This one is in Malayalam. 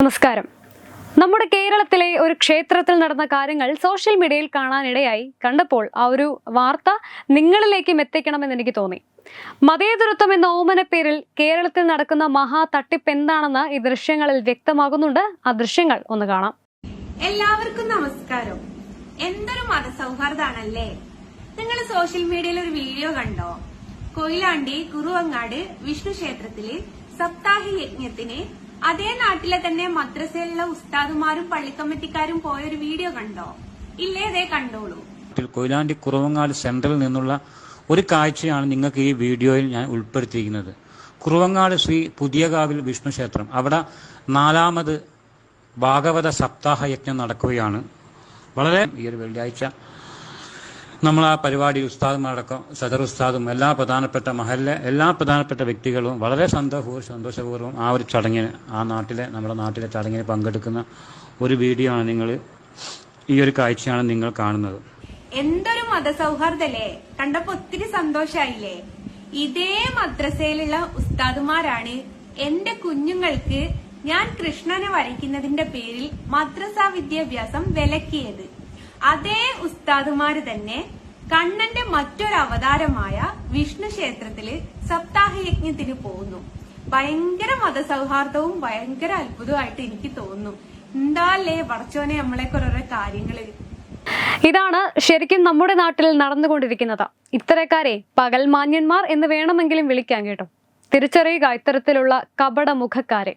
നമസ്കാരം. നമ്മുടെ കേരളത്തിലെ ഒരു ക്ഷേത്രത്തിൽ നടന്ന കാര്യങ്ങൾ സോഷ്യൽ മീഡിയയിൽ കാണാനിടയായി കണ്ടപ്പോൾ ആ ഒരു വാർത്ത നിങ്ങളിലേക്കും എത്തിക്കണമെന്ന് എനിക്ക് തോന്നി. മതേതരത്വം എന്ന ഓമന പേരിൽ കേരളത്തിൽ നടക്കുന്ന മഹാ തട്ടിപ്പ് എന്താണെന്ന് ഈ ദൃശ്യങ്ങളിൽ വ്യക്തമാകുന്നുണ്ട്. ആ ദൃശ്യങ്ങൾ ഒന്ന് കാണാം. എല്ലാവർക്കും നമസ്കാരം. എന്തൊരു മതസൗഹാർദ്ദാണല്ലേ? നിങ്ങൾ സോഷ്യൽ മീഡിയയിൽ ഒരു വീഡിയോ കണ്ടോ? കൊയിലാണ്ടി കുറുവങ്ങാട് വിഷ്ണു ക്ഷേത്രത്തിലെ സപ്താഹി യജ്ഞത്തിന് അതേ നാട്ടിലെ തന്നെ മദ്രസയിലുള്ള ഉസ്താദുമാരും പള്ളിക്കമ്മിറ്റിക്കാരും പോയ ഒരു വീഡിയോ കണ്ടോ? ഇല്ലേ അതേ കണ്ടോളൂ. കൊയിലാണ്ടി കുറവങ്ങാട് സെന്ററിൽ നിന്നുള്ള ഒരു കാഴ്ചയാണ് നിങ്ങൾക്ക് ഈ വീഡിയോയിൽ ഞാൻ ഉൾപ്പെടുത്തിയിരിക്കുന്നത്. കുറവങ്ങാട് ശ്രീ പുതിയകാവിൽ വിഷ്ണു ക്ഷേത്രം. അവിടെ നാലാമത് ഭാഗവത സപ്താഹ യജ്ഞം നടക്കുകയാണ്. വളരെ ഈ ഒരു വെള്ളിയാഴ്ച നമ്മൾ ആ പരിപാടി ഉസ്താദുമാരടക്കം സദർ ഉസ്താദും എല്ലാ പ്രധാനപ്പെട്ട മഹലിലെ എല്ലാ പ്രധാനപ്പെട്ട വ്യക്തികളും വളരെ സന്തോഷവും സന്തോഷപൂർവം ആ ഒരു ചടങ്ങിന് ആ നാട്ടിലെ നമ്മുടെ നാട്ടിലെ ചടങ്ങിന് പങ്കെടുക്കുന്ന ഒരു വീഡിയോ ആണ് നിങ്ങൾ ഈ ഒരു കാഴ്ചയാണ് നിങ്ങൾ കാണുന്നത്. എന്തൊരു മതസൗഹാർദ്ദല്ലേ? കണ്ടപ്പോ ഒത്തിരി സന്തോഷായില്ലേ? ഇതേ മദ്രസയിലുള്ള ഉസ്താദുമാരാണ് എന്റെ കുഞ്ഞുങ്ങൾക്ക് ഞാൻ കൃഷ്ണനെ വരയ്ക്കുന്നതിന്റെ പേരിൽ മദ്രസ വിദ്യാഭ്യാസം വിലക്കിയത്. അതേ ഉസ്താദുമാര് തന്നെ കണ്ണന്റെ മറ്റൊരു അവതാരമായ വിഷ്ണു ക്ഷേത്രത്തിൽ സപ്താഹ യജ്ഞത്തിന് പോകുന്നു. ഭയങ്കര മതസൗഹാർദ്ദവും ഭയങ്കര അത്ഭുതമായിട്ട് എനിക്ക് തോന്നുന്നു. എന്താല്ലേ പടച്ചോനെ നമ്മളെയൊക്കെ ഓരോരോ കാര്യങ്ങൾ? ഇതാണ് ശരിക്കും നമ്മുടെ നാട്ടിൽ നടന്നുകൊണ്ടിരിക്കുന്നത്. ഇത്തരക്കാരെ പകൽ മാന്യന്മാർ എന്ന് വേണമെങ്കിലും വിളിക്കാൻ കേട്ടോ. തിരിച്ചറിയുക ഇത്തരത്തിലുള്ള കപട മുഖക്കാരെ